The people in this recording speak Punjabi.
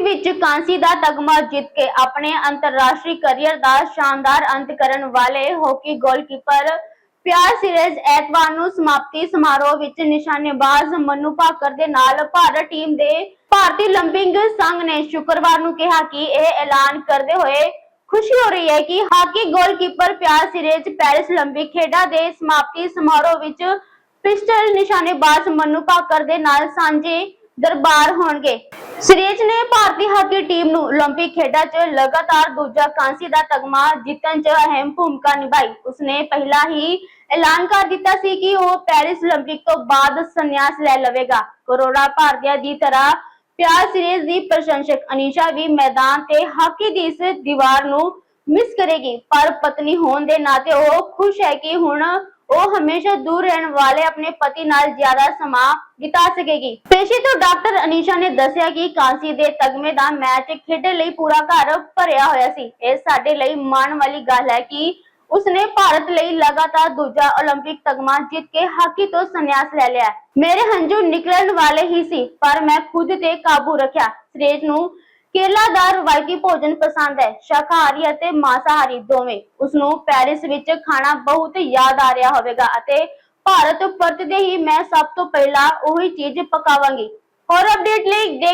ਵਿੱਚ ਕਾਂਸੀ ਦਾ ਤਗਮਾ ਜਿੱਤ ਕੇ ਆਪਣੇ ਅੰਤਰਰਾਸ਼ਟਰੀ ਕੈਰੀਅਰ ਦਾ ਸ਼ਾਨਦਾਰ ਅੰਤ ਕਰਨ ਵਾਲੇ ਹਾਕੀ ਗੋਲਕੀਪਰ ਪਿਆਰ ਸਿਰੇਜ ਐਤਵਾਰ ਨੂੰ ਸਮਾਪਤੀ ਸਮਾਰੋਹ ਵਿੱਚ ਨਿਸ਼ਾਨੇਬਾਜ਼ ਮਨੂ ਭਾਕਰ ਦੇ ਨਾਲ ਭਾਰਤ ਟੀਮ ਦੇ ਭਾਰਤੀ 올림픽 ਸੰਘ ਨੇ ਸ਼ੁੱਕਰਵਾਰ ਨੂੰ ਕਿਹਾ ਕਿ ਇਹ ਐਲਾਨ ਕਰਦੇ ਹੋਏ ਖੁਸ਼ੀ ਹੋ ਰਹੀ ਹੈ ਕਿ ਹਾਕੀ ਗੋਲਕੀਪਰ ਪਿਆਰ ਸਿਰੇਜ ਪੈਰਿਸ 올림픽 ਖੇਡਾਂ ਦੇ ਸਮਾਪਤੀ ਸਮਾਰੋਹ ਵਿੱਚ ਪਿਸਟਲ ਨਿਸ਼ਾਨੇਬਾਜ਼ ਮਨੂ ਭਾਕਰ ਦੇ ਨਾਲ ਸਾਂਝੇ ਦਰਬਾਰ ਹੋਣਗੇ ਸਿਰੇਜ ਨੇ ਭਾਰਤੀ ਹਾਕੀ ਟੀਮ ਨੂੰ 올림픽 ਖੇਡਾਂ 'ਚ ਲਗਾਤਾਰ ਦੂਜਾ ਕਾਂਸੀ ਦਾ ਤਗਮਾ ਜਿੱਤਣ 'ਚ ਅਹਿਮ ਭੂਮਿਕਾ ਨਿਭਾਈ ਉਸਨੇ ਪਹਿਲਾਂ ਹੀ ਐਲਾਨ ਕਰ ਦਿੱਤਾ ਸੀ ਕਿ ਉਹ ਪੈਰਿਸ 올림픽 ਤੋਂ ਬਾਅਦ ਸੰਨਿਆਸ ਲੈ ਲਵੇਗਾ ਕਰੋੜਾ ਭਾਰਤੀਆਂ ਦੀ ਤਰ੍ਹਾਂ ਪਿਆਰ ਸਿਰੇਜ ਦੀ ਪ੍ਰਸ਼ੰਸਕ ਅਨੀਸ਼ਾ ਵੀ ਮੈਦਾਨ ਤੇ ਹਾਕੀ ਦੀ ਇਸ ਦੀਵਾਰ ਨੂੰ ਮਿਸ ਕਰੇਗੀ ਪਰ ਪਤਨੀ ਹੋਣ ਦੇ ਨਾਤੇ ਉਹ ਖੁਸ਼ ਹੈ ਕਿ ਹੁਣ ਉਹ ਹਮੇਸ਼ਾ ਦੂਰ ਰਹਿਣ ਵਾਲੇ ਆਪਣੇ ਪਤੀ ਨਾਲ ਜ਼ਿਆਦਾ ਸਮਾਂ ਬਿਤਾ ਸਕੇਗੀ ਪੇਸ਼ੇ ਤੋਂ ਡਾਕਟਰ ਅਨੀਸ਼ਾ ਨੇ ਦੱਸਿਆ ਕਿ ਕਾਂਸੀ ਦੇ ਤਗਮੇ ਦਾ ਮੈਚ ਖੇਡਣ ਲਈ ਪੂਰਾ ਘਰ ਭਰਿਆ ਹੋਇਆ ਸੀ ਇਹ ਸਾਡੇ ਲਈ ਮਾਣ ਵਾਲੀ ਗੱਲ ਹੈ ਕਿ ਉਸਨੇ ਭਾਰਤ ਲਈ ਲਗਾਤਾਰ ਦੂਜਾ 올림픽 ਤਗਮਾ ਜਿੱਤ ਕੇ ਹਾਕੀ ਤੋਂ ਸੰਨਿਆਸ ਲੈ ਲਿਆ ਹੈ। ਮੇਰੇ ਹੰਝੂ ਨਿਕਲਣ ਵਾਲੇ ਹੀ ਸੀ ਪਰ ਮੈਂ ਖੁਦ ਤੇ ਕਾਬੂ ਰੱਖਿਆ ਸ੍ਰੇਜ ਨੂੰ ਕੇਲਾ ਦਾ ਰਵਾਇਤੀ ਭੋਜਨ ਪਸੰਦ ਹੈ। ਸ਼ਾਕਾਹਾਰੀ ਅਤੇ ਮਾਸਾਹਾਰੀ ਦੋਵੇਂ। ਉਸ ਨੂੰ ਪੈਰਿਸ ਵਿੱਚ ਖਾਣਾ ਬਹੁਤ ਯਾਦ ਆ ਰਿਹਾ ਹੋਵੇਗਾ ਅਤੇ ਭਾਰਤ ਪਰਤਦੇ ਹੀ ਮੈਂ ਸਭ ਤੋਂ ਪਹਿਲਾਂ ਉਹੀ ਚੀਜ਼ ਪਕਾਵਾਂਗੀ। ਹੋਰ ਅਪਡੇਟ ਲਈ